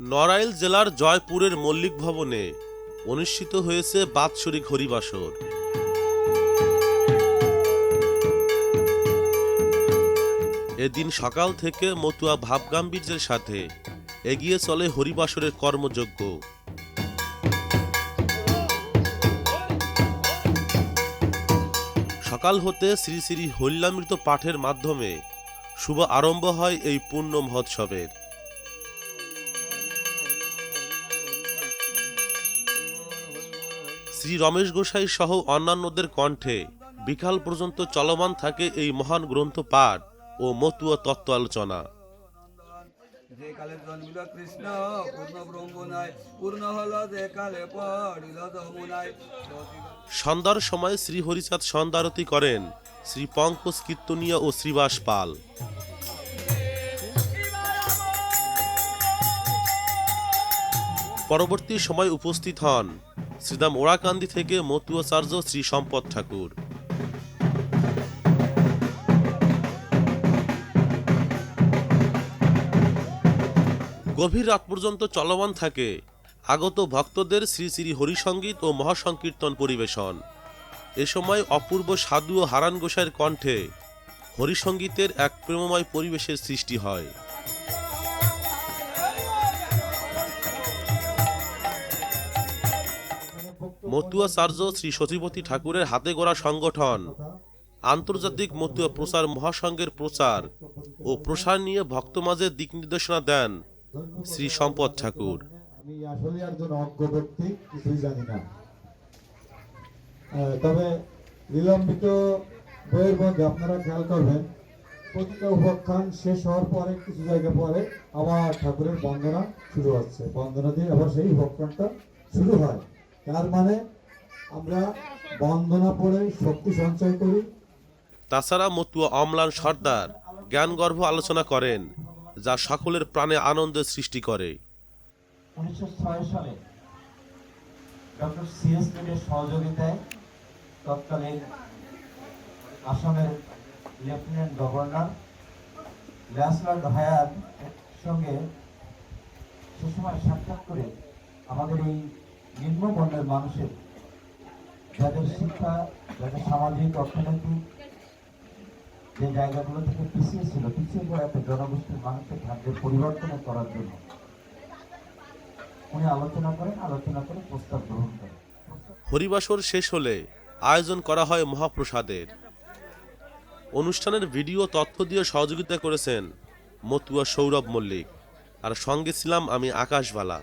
নড়াইল জেলার জয়পুরের মল্লিক ভবনে অনুষ্ঠিত হয়েছে বাৎসরিক হরিবাসর। এদিন সকাল থেকে মতুয়া ভাবগাম্ভীর্যের সাথে এগিয়ে চলে হরিবাসরের কর্মযজ্ঞ। সকাল হতে শ্রী শ্রী হল্যামৃত পাঠের মাধ্যমে শুভ আরম্ভ হয় এই পূর্ণ মহোৎসবের। শ্রী রমেশ গোসাই সহ অন্যান্যদের কণ্ঠে বিকাল পর্যন্ত চলমান থাকে এই মহান গ্রন্থ পাঠ ও মতুয়া তত্ত্ব আলোচনা। যে কালে জন্মিল কৃষ্ণ পূর্ণ ব্রহ্মনায় পূর্ণ হলো যে কালে পড়িল যমুনায় সন্ধ্যার সময় শ্রী হরিচাঁদ সন্ধ্যারতি করেন শ্রী পঙ্কজ কীর্তনীয় ও শ্রীবাস পাল। পরবর্তী সময় উপস্থিত হন শ্রীদাম ওড়াকান্দি থেকে মতুয়াচার্য শ্রী সম্পদ ঠাকুর। গভীর রাত পর্যন্ত চলমান থাকে আগত ভক্তদের শ্রী শ্রী হরিসঙ্গীত ও মহাসংকীর্তন পরিবেশন। এ সময় অপূর্ব সাধু ও হারান গোসাইয়ের কণ্ঠে হরিসঙ্গীতের এক প্রেমময় পরিবেশের সৃষ্টি হয়। মতুয়াচার্য শ্রী সতীপতি ঠাকুরের হাতে গড়া সংগঠন। আন্তর্জাতিক মতুয়া প্রচার মহাসংঘের প্রচার ও প্রসার নিয়ে ভক্ত মাঝে দিক নির্দেশনা দেন শ্রী সম্পদ ঠাকুর। তবে বিলম্বিত বইয়ের মধ্যে আপনারা খেয়াল করবেন, প্রতিটা উপাখ্যান শেষ হওয়ার পরে, কিছু জায়গা পরে আবার ঠাকুরের বন্দনা শুরু হচ্ছে। বন্দনা দিয়ে আবার সেই উপাখ্যানটা শুরু হয়। তার মানে আমরা বন্দনা পড়ে শক্তি সঞ্চয় করি। তাছাড়া মতুয়া অমলান সর্দার জ্ঞানগর্ভ আলোচনা করেন যা সকলের প্রাণে আনন্দের সৃষ্টি করে। উনিশশো ছয় সালে ডক্টর সিএস মিলের সহযোগিতায় তৎকালীন আসামের লেফটেন্যান্ট গভর্নর ল্যাসলার্ড হায়াত সঙ্গে সে সময় সাক্ষাৎ করে আমাদের এই নিম্ন বর্ণের মানুষের যাদের শিক্ষা, যাদের সামাজিক, অর্থনৈতিক যে জায়গাগুলো থেকে পিছিয়ে ছিল, পিছিয়ে পড়া একটা জনগোষ্ঠীর মানুষের ভাগ্যের পরিবর্তন করার জন্য উনি আলোচনা করেন, আলোচনা করে প্রস্তাব গ্রহণ করেন। হরিবাসর শেষ হলে আয়োজন করা হয় মহাপ্রসাদের। অনুষ্ঠানের ভিডিও তথ্য দিয়ে সহযোগিতা করেছেন মতুয়া সৌরভ মল্লিক। আর সঙ্গে ছিলাম আমি আকাশবালা।